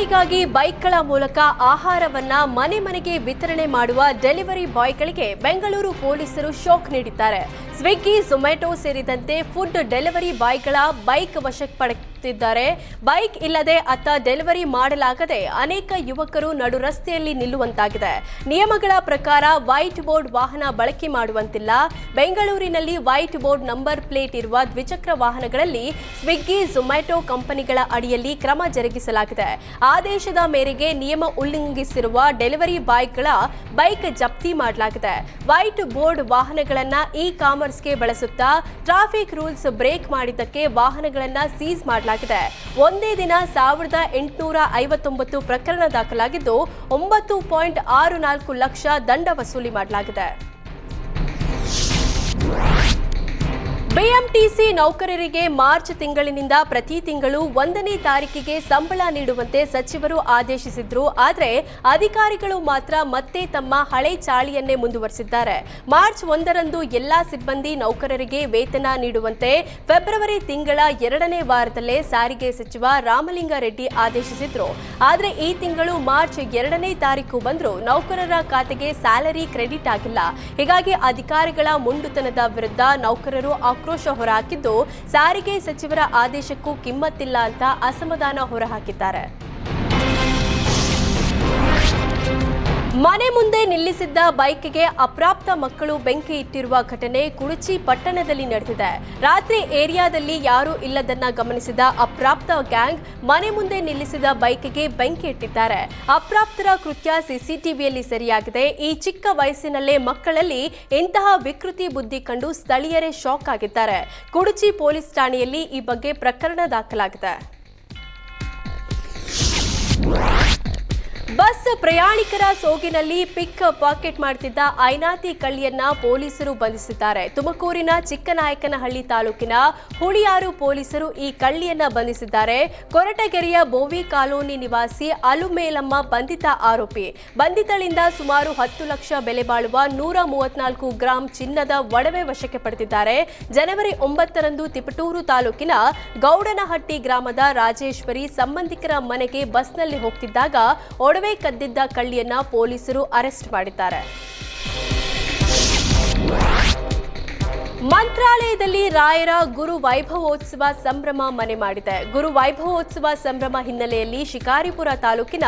ನಾಡಿಗಾಗಿ ಬೈಕ್ಗಳ ಮೂಲಕ ಆಹಾರವನ್ನ ಮನೆ ಮನೆಗೆ ವಿತರಣೆ ಮಾಡುವ ಡೆಲಿವರಿ ಬಾಯ್ಗಳಿಗೆ ಬೆಂಗಳೂರು ಪೊಲೀಸರು ಶಾಕ್ ನೀಡಿದ್ದಾರೆ. ಸ್ವಿಗ್ಗಿ, ಝೊಮ್ಯಾಟೊ ಸೇರಿದಂತೆ ಫುಡ್ ಡೆಲಿವರಿ ಬಾಯ್ಗಳ ಬೈಕ್ ವಶಕ್ಕೆ ಪಡೆದಿದ್ದಾರೆ ಬೈಕ್ ಇಲ್ಲದೆ ಅತ್ತ ಡೆಲಿವರಿ ಮಾಡಲಾಗದೆ ಅನೇಕ ಯುವಕರು ನಡು ರಸ್ತೆಯಲ್ಲಿ ನಿಲ್ಲುವಂತಾಗಿದೆ. ನಿಯಮಗಳ ಪ್ರಕಾರ ವೈಟ್ ಬೋರ್ಡ್ ವಾಹನ ಬಳಕೆ ಮಾಡುವಂತಿಲ್ಲ. ಬೆಂಗಳೂರಿನಲ್ಲಿ ವೈಟ್ ಬೋರ್ಡ್ ನಂಬರ್ ಪ್ಲೇಟ್ ಇರುವ ದ್ವಿಚಕ್ರ ವಾಹನಗಳಲ್ಲಿ ಸ್ವಿಗ್ಗಿ ಝೊಮ್ಯಾಟೊ ಕಂಪನಿಗಳ ಅಡಿಯಲ್ಲಿ ಕ್ರಮ ಜರುಗಿಸಲಾಗಿದೆ. ಆದೇಶದ ಮೇರೆಗೆ ನಿಯಮ ಉಲ್ಲಂಘಿಸಿರುವ ಡೆಲಿವರಿ ಬಾಯ್ಗಳ ಬೈಕ್ ಜಪ್ತಿ ಮಾಡಲಾಗಿದೆ. ವೈಟ್ ಬೋರ್ಡ್ ವಾಹನಗಳನ್ನ ಇ ಕಾಮರ್ಸ್ಗೆ ಬಳಸುತ್ತಾ ಟ್ರಾಫಿಕ್ ರೂಲ್ಸ್ ಬ್ರೇಕ್ ಮಾಡಿದ್ದಕ್ಕೆ ವಾಹನಗಳನ್ನ ಸೀಸ್ ಮಾಡಲಾಗಿದೆ. ಒಂದೇ ದಿನ ಸಾವಿರದ ಎಂಟುನೂರ ಐವತ್ತೊಂಬತ್ತು ಪ್ರಕರಣ ದಾಖಲಾಗಿದ್ದು, ಒಂಬತ್ತು ಪಾಯಿಂಟ್ ಆರು ನಾಲ್ಕು ಲಕ್ಷ ದಂಡ ವಸೂಲಿ ಮಾಡಲಾಗಿದೆ. ಬಿಎಂಟಿಸಿ ನೌಕರರಿಗೆ ಮಾರ್ಚ್ ತಿಂಗಳಿನಿಂದ ಪ್ರತಿ ತಿಂಗಳು ಒಂದನೇ ತಾರೀಕಿಗೆ ಸಂಬಳ ನೀಡುವಂತೆ ಸಚಿವರು ಆದೇಶಿಸಿದ್ರು. ಆದರೆ ಅಧಿಕಾರಿಗಳು ಮಾತ್ರ ಮತ್ತೆ ತಮ್ಮ ಹಳೆ ಚಾಳಿಯನ್ನೇ ಮುಂದುವರೆಸಿದ್ದಾರೆ. ಮಾರ್ಚ್ ಒಂದರಂದು ಎಲ್ಲಾ ಸಿಬ್ಬಂದಿ ನೌಕರರಿಗೆ ವೇತನ ನೀಡುವಂತೆ ಫೆಬ್ರವರಿ ತಿಂಗಳ ಎರಡನೇ ವಾರದಲ್ಲೇ ಸಾರಿಗೆ ಸಚಿವ ರಾಮಲಿಂಗಾರೆಡ್ಡಿ ಆದೇಶಿಸಿದ್ರು. ಆದರೆ ಈ ತಿಂಗಳು ಮಾರ್ಚ್ ಎರಡನೇ ತಾರೀಕು ಬಂದರೂ ನೌಕರರ ಖಾತೆಗೆ ಸ್ಯಾಲರಿ ಕ್ರೆಡಿಟ್ ಆಗಿಲ್ಲ. ಹೀಗಾಗಿ ಅಧಿಕಾರಿಗಳ ಮುಂಡುತನದ ವಿರುದ್ಧ ನೌಕರರು ಆಕ್ರೋಶ ಹೊರಹಾಕಿದ್ದು ಸಾರಿಗೆ ಸಚಿವರ ಆದೇಶಕ್ಕೂ ಕಿಮ್ಮತ್ತಿಲ್ಲ ಅಂತ ಅಸಮಾಧಾನ ಹೊರಹಾಕಿದ್ದಾರೆ. ಮನೆ ಮುಂದೆ ನಿಲ್ಲಿಸಿದ್ದ ಬೈಕ್ಗೆ ಅಪ್ರಾಪ್ತ ಮಕ್ಕಳು ಬೆಂಕಿ ಇಟ್ಟಿರುವ ಘಟನೆ ಕುಡುಚಿ ಪಟ್ಟಣದಲ್ಲಿ ನಡೆದಿದೆ. ರಾತ್ರಿ ಏರಿಯಾದಲ್ಲಿ ಯಾರೂ ಇಲ್ಲದನ್ನ ಗಮನಿಸಿದ ಅಪ್ರಾಪ್ತ ಗ್ಯಾಂಗ್ ಮನೆ ಮುಂದೆ ನಿಲ್ಲಿಸಿದ ಬೈಕ್ಗೆ ಬೆಂಕಿ ಇಟ್ಟಿದ್ದಾರೆ. ಅಪ್ರಾಪ್ತರ ಕೃತ್ಯ ಸಿಸಿಟಿವಿಯಲ್ಲಿ ಸರಿಯಾಗಿದೆ. ಈ ಚಿಕ್ಕ ವಯಸ್ಸಿನಲ್ಲೇ ಮಕ್ಕಳಲ್ಲಿ ಇಂತಹ ವಿಕೃತಿ ಬುದ್ಧಿ ಕಂಡು ಸ್ಥಳೀಯರೇ ಶಾಕ್ ಆಗಿದ್ದಾರೆ. ಕುಡುಚಿ ಪೊಲೀಸ್ ಠಾಣೆಯಲ್ಲಿ ಈ ಬಗ್ಗೆ ಪ್ರಕರಣ ದಾಖಲಾಗಿದೆ. ಬಸ್ ಪ್ರಯಾಣಿಕರ ಸೋಗಿನಲ್ಲಿ ಪಿಕ್ ಪಾಕೆಟ್ ಮಾಡ್ತಿದ್ದ ಐನಾತಿ ಕಳ್ಳಿಯನ್ನ ಪೊಲೀಸರು ಬಂಧಿಸಿದ್ದಾರೆ. ತುಮಕೂರಿನ ಚಿಕ್ಕನಾಯಕನಹಳ್ಳಿ ತಾಲೂಕಿನ ಹುಳಿಯಾರು ಪೊಲೀಸರು ಈ ಕಳ್ಳಿಯನ್ನ ಬಂಧಿಸಿದ್ದಾರೆ. ಕೊರಟಗೆರೆಯ ಬೋವಿ ಕಾಲೋನಿ ನಿವಾಸಿ ಅಲುಮೇಲಮ್ಮ ಬಂಧಿತ ಆರೋಪಿ. ಬಂಧಿತಳಿಂದ ಸುಮಾರು ಹತ್ತು ಲಕ್ಷ ಬೆಲೆ ಬಾಳುವ ನೂರ ಮೂವತ್ನಾಲ್ಕು ಗ್ರಾಂ ಚಿನ್ನದ ಒಡವೆ ವಶಕ್ಕೆ ಪಡೆದಿದ್ದಾರೆ. ಜನವರಿ ಒಂಬತ್ತರಂದು ತಿಪಟೂರು ತಾಲೂಕಿನ ಗೌಡನಹಟ್ಟಿ ಗ್ರಾಮದ ರಾಜೇಶ್ವರಿ ಸಂಬಂಧಿಕರ ಮನೆಗೆ ಬಸ್ನಲ್ಲಿ ಹೋಗ್ತಿದ್ದಾಗ ಒಡವೆ ಕದ್ದಿದ್ದ ಕಳ್ಳಿಯನ್ನ ಪೊಲೀಸರು ಅರೆಸ್ಟ್ ಮಾಡಿದ್ದಾರೆ. ಮಂತ್ರಾಲಯದಲ್ಲಿ ರಾಯರ ಗುರು ವೈಭವೋತ್ಸವ ಸಂಭ್ರಮ ಮನೆ ಮಾಡಿದೆ. ಗುರು ವೈಭವೋತ್ಸವ ಸಂಭ್ರಮ ಹಿನ್ನೆಲೆಯಲ್ಲಿ ಶಿಕಾರಿಪುರ ತಾಲೂಕಿನ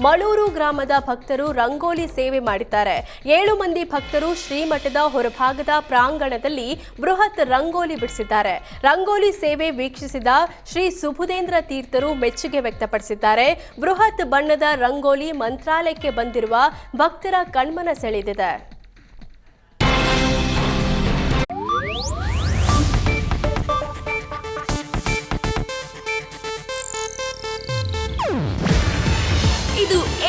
ಮಳೂರು ಗ್ರಾಮದ ಭಕ್ತರು ರಂಗೋಲಿ ಸೇವೆ ಮಾಡಿದ್ದಾರೆ. ಏಳು ಮಂದಿ ಭಕ್ತರು ಶ್ರೀಮಠದ ಹೊರಭಾಗದ ಪ್ರಾಂಗಣದಲ್ಲಿ ಬೃಹತ್ ರಂಗೋಲಿ ಬಿಡಿಸಿದ್ದಾರೆ. ರಂಗೋಲಿ ಸೇವೆ ವೀಕ್ಷಿಸಿದ ಶ್ರೀ ಸುಬುಧೇಂದ್ರ ತೀರ್ಥರು ಮೆಚ್ಚುಗೆ ವ್ಯಕ್ತಪಡಿಸಿದ್ದಾರೆ. ಬೃಹತ್ ಬಣ್ಣದ ರಂಗೋಲಿ ಮಂತ್ರಾಲಯಕ್ಕೆ ಬಂದಿರುವ ಭಕ್ತರ ಕಣ್ಮನ ಸೆಳೆದಿದೆ.